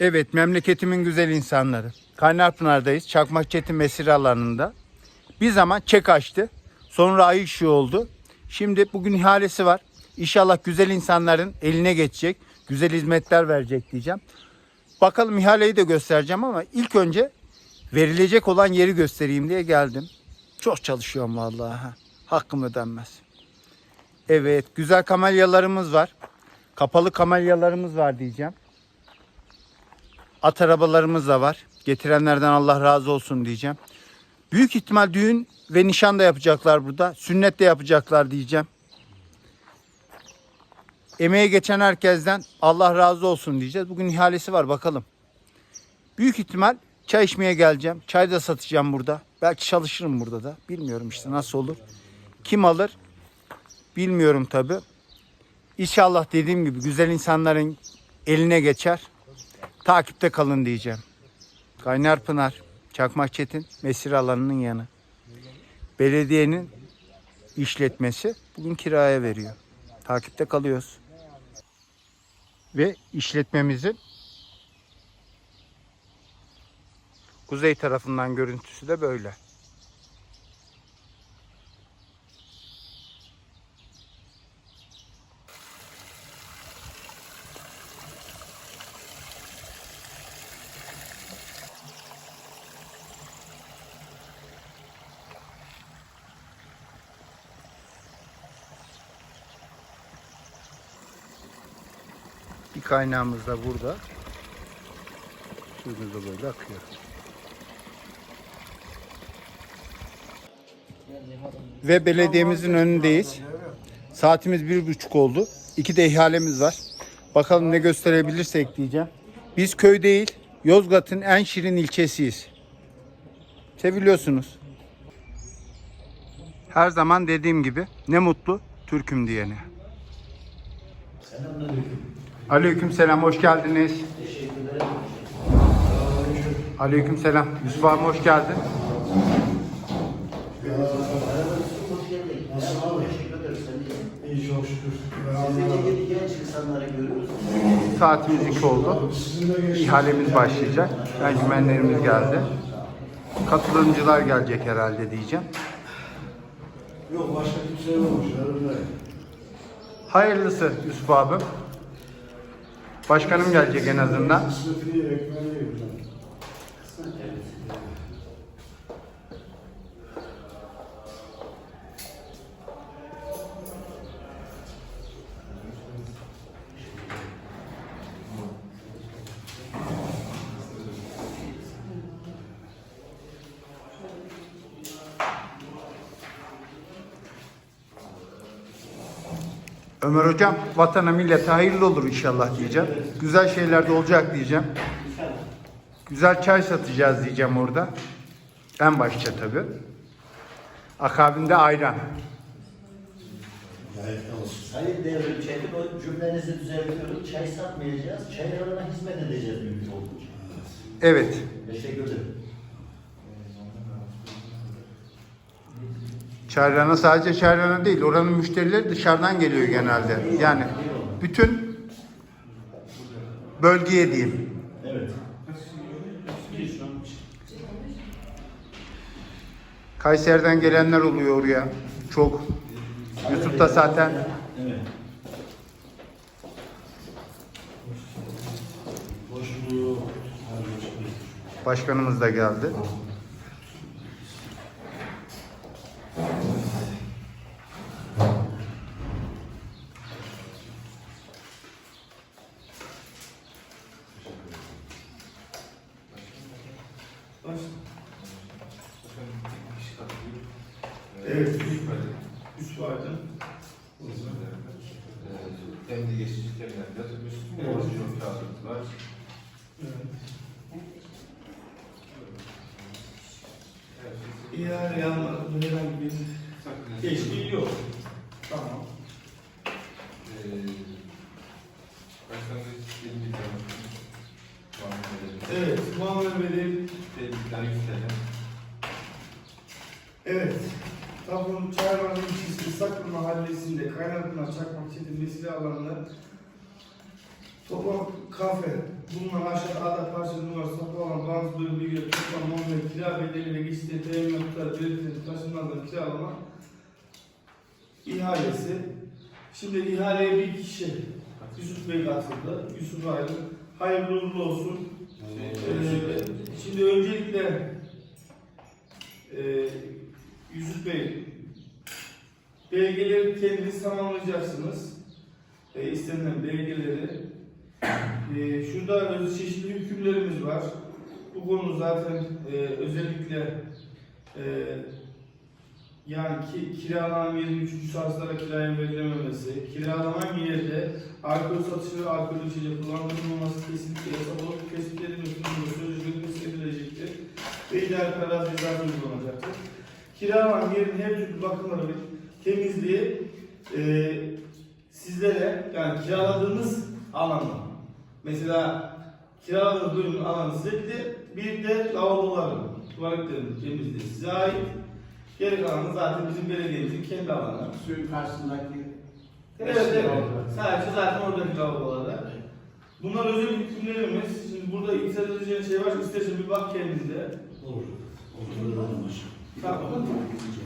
Evet, memleketimin güzel insanları. Kaynarpınar'dayız. Çakmak Çetin Mesire alanında. Bir zaman çek açtı. Sonra ay ışığı oldu. Şimdi bugün ihalesi var. İnşallah güzel insanların eline geçecek. Güzel hizmetler verecek diyeceğim. Bakalım ihaleyi de göstereceğim ama ilk önce verilecek olan yeri göstereyim diye geldim. Çok çalışıyorum vallahi. ha. Hakkım ödenmez. Evet, güzel kamelyalarımız var. Kapalı kamelyalarımız var diyeceğim. At arabalarımız da var. Getirenlerden Allah razı olsun diyeceğim. Büyük ihtimal düğün ve nişan da yapacaklar burada. Sünnet de yapacaklar diyeceğim. Emeğe geçen herkesten Allah razı olsun diyeceğiz. Bugün ihalesi var bakalım. Büyük ihtimal çay içmeye geleceğim. Çay da satacağım burada. Belki çalışırım burada da. Bilmiyorum işte nasıl olur. Kim alır? Bilmiyorum tabi. İnşallah dediğim gibi güzel insanların eline geçer. Takipte kalın diyeceğim. Kaynarpınar, Çakmak Çetin, mesire alanının yanı. Belediyenin işletmesi bugün kiraya veriyor. Takipte kalıyoruz. Ve işletmemizin kuzey tarafından görüntüsü de böyle. Bir kaynağımız da burada. Suyumuz da böyle akıyor. Ve belediyemizin önündeyiz. Saatimiz bir buçuk oldu. İki de ihalemiz var. Bakalım ne gösterebilirsek diyeceğim. Biz köy değil, Yozgat'ın en şirin ilçesiyiz. Seviliyorsunuz. Her zaman dediğim gibi ne mutlu Türk'üm diyene. Aleyküm selam, hoş geldiniz. Aleyküm selam. Yusuf abi hoş geldin. İyi çok şükür. Sizi genç insanları görüyoruz. Saatimiz 2 oldu. İhalemiz başlayacak. Encümenlerimiz geldi. Katılımcılar gelecek herhalde diyeceğim. Yok başka kimse yokmuş. Hayırlısı Yusuf abi. Başkanım gelecek en azından. Ömer hocam vatana millete hayırlı olur inşallah diyeceğim. Güzel şeyler de olacak diyeceğim. Güzel çay satacağız diyeceğim orada. En başta tabi. Akabinde ayran. Sayın Devrim Çetin o cümlenizi düzeltiyorum. Çay satmayacağız. Çaylarına hizmet edeceğiz mümkün olduğunca. Evet. Teşekkür ederim. Çayrana sadece çayrana değil. Oranın müşterileri dışarıdan geliyor genelde. Yani bütün bölgeye diyeyim. Evet. Kayseri'den gelenler oluyor oraya. Çok. YouTube'da zaten Evet. Başkanımız da geldi. Evet. Üç vardı. Hem de geçici teminatlar, üstüne borcun kağıdı var. İyi yanmadı. Herhangi bir geçtiği yok. Tamam. Başlangıç 20 tane. Evet. Muammer Bey'in Tebrikler 100 TL. Evet. Trabzon Çayırvan'ın Mahallesi'nde Kaynarpınar Çakmak Çetin Mesire alanında Toplam kafe, bunlar aşağıda ada parça numarası falan bazı bölümü toplam normal kira bedeli ve geçti teminatlar, belirtileri taşınmadan kiralama ihalesi. Şimdi ihaleye bir kişi Yusuf Bey katıldı. Yusuf Aydın. Hayırlı uğurlu olsun. Ee, şimdi öncelikle e, Yusuf Bey belgeleri kendiniz tamamlayacaksınız. E, istenilen belgeleri. E, şurada çeşitli hükümlerimiz var. Bu konu zaten e, özellikle e, yani ki, kiralanan yerin üçüncü şahıslara kiraya verilememesi, kiralanan yerde alkol satışı ve alkol içecek kullandırılmaması kesinlikle yasal olup tespitlerin üstünde sözleşmesi edilecektir ve idare karar cezası uygulanacaktır. Kiralanan yerin her türlü bakımları temizliği e, sizlere yani kiraladığınız alanda mesela kiraladığınız bölümün alanı size bir de bir de lavaboların, tuvaletlerin temizliği size ait. Geri kalanı zaten bizim belediyemizin kendi alanı. Suyun karşısındaki Evet evet. Sadece zaten oradaki lavabolarda. Bunlar özel hükümlerimiz. Şimdi burada itiraz edeceğin şey var. İstersen bir bak kendinde. Olur. Olur. Tamam.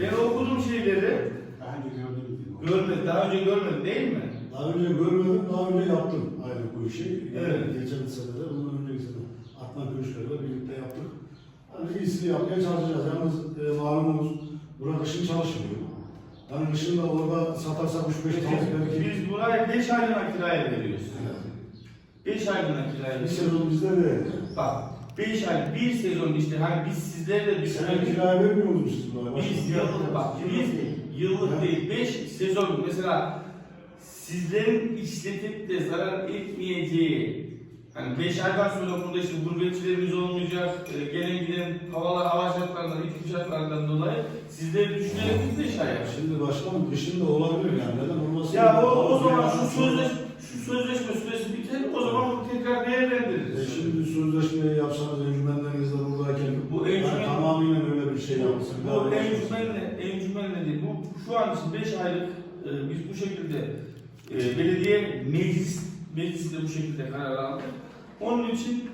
Ben okuduğum şeyleri daha önce gördüğüm gibi. görmedim. Daha önce görmedim değil mi? Daha önce görmedim, daha önce yaptım ayrı bu işi. Evet. Geçen senede, bundan önceki sene Adnan Kılıçkaya'yla birlikte yaptık. Hani iyisini yapmaya çalışacağız. Yalnız e, malumunuz, burada kışın çalışmıyor. Hani kışın da orada satarsak 3-5 tane belki. Biz burayı 5 aylığına kiraya veriyoruz. 5 aylığına kiraya Bir veriyoruz. sezon bizde de. Bak 5 ay, bir sezon işte hani biz sizlerle Bir bir sene kiraya vermiyor musunuz buraya? Biz yıllık bak biz yıllık değil 5 sezon mesela sizlerin işletip de zarar etmeyeceği hani 5 aydan sonra burada işte gurbetçilerimiz olmayacak, e, gelen giden havalar, hava şartlarından, iklim şartlarından dolayı sizleri düşünerek biz 5 ay yapıyoruz. Şimdi başkanım kışın da olabilir yani. Neden olmasın? Ya o, o zaman şu sözleş şu sözleşme süresi biter, o zaman bunu tekrar E değerlendiririz. şimdi sözleşmeyi yapsanız encümenlerinizle yani tamamıyla öyle bir şey yapsın. Bu encümenle, encümenle değil. Bu şu an için 5 aylık e, biz bu şekilde e, belediye meclis meclis de bu şekilde karar aldı. Onun için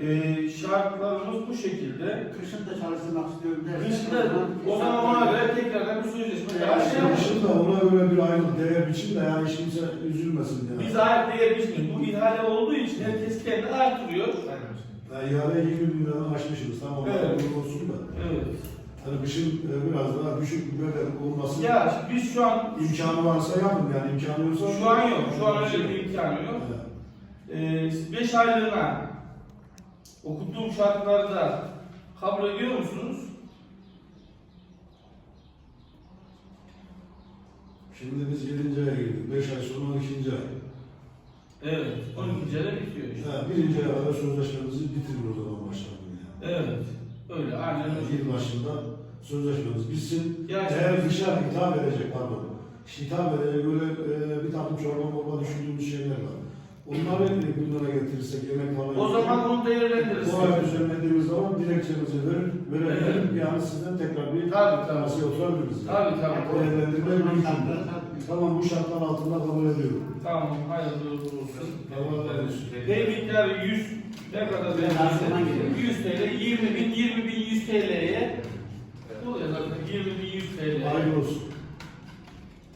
e, şartlarımız bu şekilde. Kışın da çalıştırmak istiyorum dersen. Dışında o zaman ona göre tekrardan bir sözleşme başlayalım. Kışın da ona göre bir aylık değer biçin de yani hiç kimse üzülmesin yani. Biz ayet değer biçmiyoruz. Bu ihale olduğu için herkes kendi artırıyor. Yani ihale 20 bin liradan aşmışız tamam Evet. olsun da. Evet. Hani kışın e, biraz daha düşük bir bedel olması Ya biz şu an imkanı varsa yapın yani imkanı yoksa. şu an yok. Şu an öyle bir imkanı yok. Evet. 5 aylığına okuttuğum şartlarda kabul ediyor musunuz? Şimdi biz 7. aya girdik. 5 ay sonra 12. ay. Evet. 12. ayda bitiyor işte. Yani birinci aya kadar sözleşmemizi bitirir o zaman başlayalım yani. Evet. Öyle aynen Yani öyle. yıl başında sözleşmemiz bitsin. Yani Eğer dışarı hitap edecek pardon. Hitap edecek böyle e, bir takım çorba morba düşündüğümüz şeyler var. Onları e, gündeme getirirsek yemek falan. o zaman onu değerlendiririz. Bu ay düzenlediğimiz zaman dilekçemizi verir, verelim. Evet. Yani sizden tekrar bir Tabii, tabii. masaya oturabiliriz. Tabii tabii. Değerlendirme mümkün. Tamam. Bu şartlar altında kabul ediyorum. Tamam. Hayırlı olsun. Pay miktarı 100 ne kadar Ben arkadan verirse geliyorum. 100 TL, 20 bin, 20 bin 100 TL'ye bu ya zaten 20 bin 100 TL. Hayırlı olsun.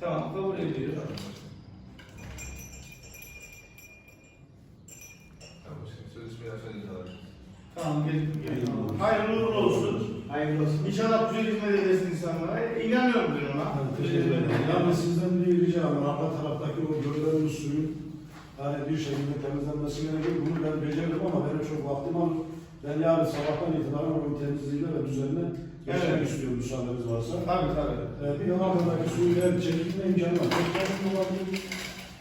Tamam kabul ediyor. Tamam gelin. Hayırlı uğurlu olsun. Hayırlı olsun. İnşallah güzel hizmet edersin insanlara. İnanıyorum ben ona. Teşekkür ederim. Yalnız sizden bir ricam var. Arka taraftaki o görülen suyun yani bir şekilde temizlenmesi gerekiyor. Bunu ben beceririm ama benim çok vaktim alır. Ben yarın sabahtan itibaren onun temizliğine ve düzenine geçmek Evet. istiyorum müsaadeniz varsa. Tabii tabii. Ee, bir de arkadaki suyu eğer çekilme imkanı var. Çok fazla olabilir.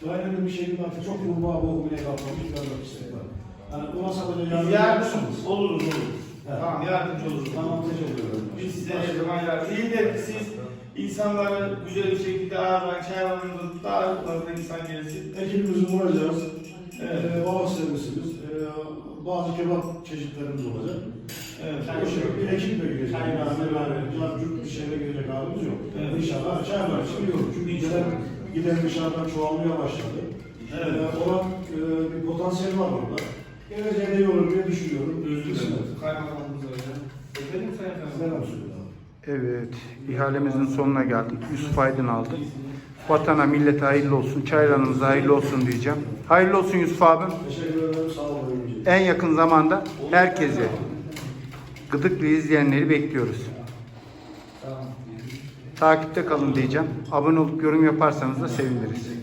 Dayanıklı bir şekilde artık çok kurbağa boğmaya kalkmamış bir adam isteği var. Yani ona sadece yardım oluruz olur. Evet. Tamam yardımcı oluruz. Tamam teşekkür ederim. Biz size her zaman yardım. İyi de siz insanları güzel bir şekilde ağırlayın, çaylarınızı daha fazla insan gelsin. Ekibimizi vuracağız. Evet. Ee, hava servisimiz, ee, bazı kebap çeşitlerimiz olacak. Evet. Bu şekilde bir ekiple gidecek. Çay Yani böyle cart bir şeyle gelecek halimiz yok. Evet. İnşallah çaylar için yok. Çünkü giden, giden dışarıdan çoğalmaya başladı. Evet. Ee, olan e, bir potansiyel var orada. Geleceğe de olur diye düşünüyorum. Özür dilerim. Kaymakamımız hocam. Efendim Sayın Kaymakam. Evet, ihalemizin sonuna geldik. Yusuf Aydın aldı. Vatana, millete hayırlı olsun, çayranımıza hayırlı olsun diyeceğim. Hayırlı olsun Yusuf abim. Teşekkür ederim. Sağ olun. En yakın zamanda herkesi, gıdıklı izleyenleri bekliyoruz. Tamam. Takipte kalın diyeceğim. Abone olup yorum yaparsanız da seviniriz.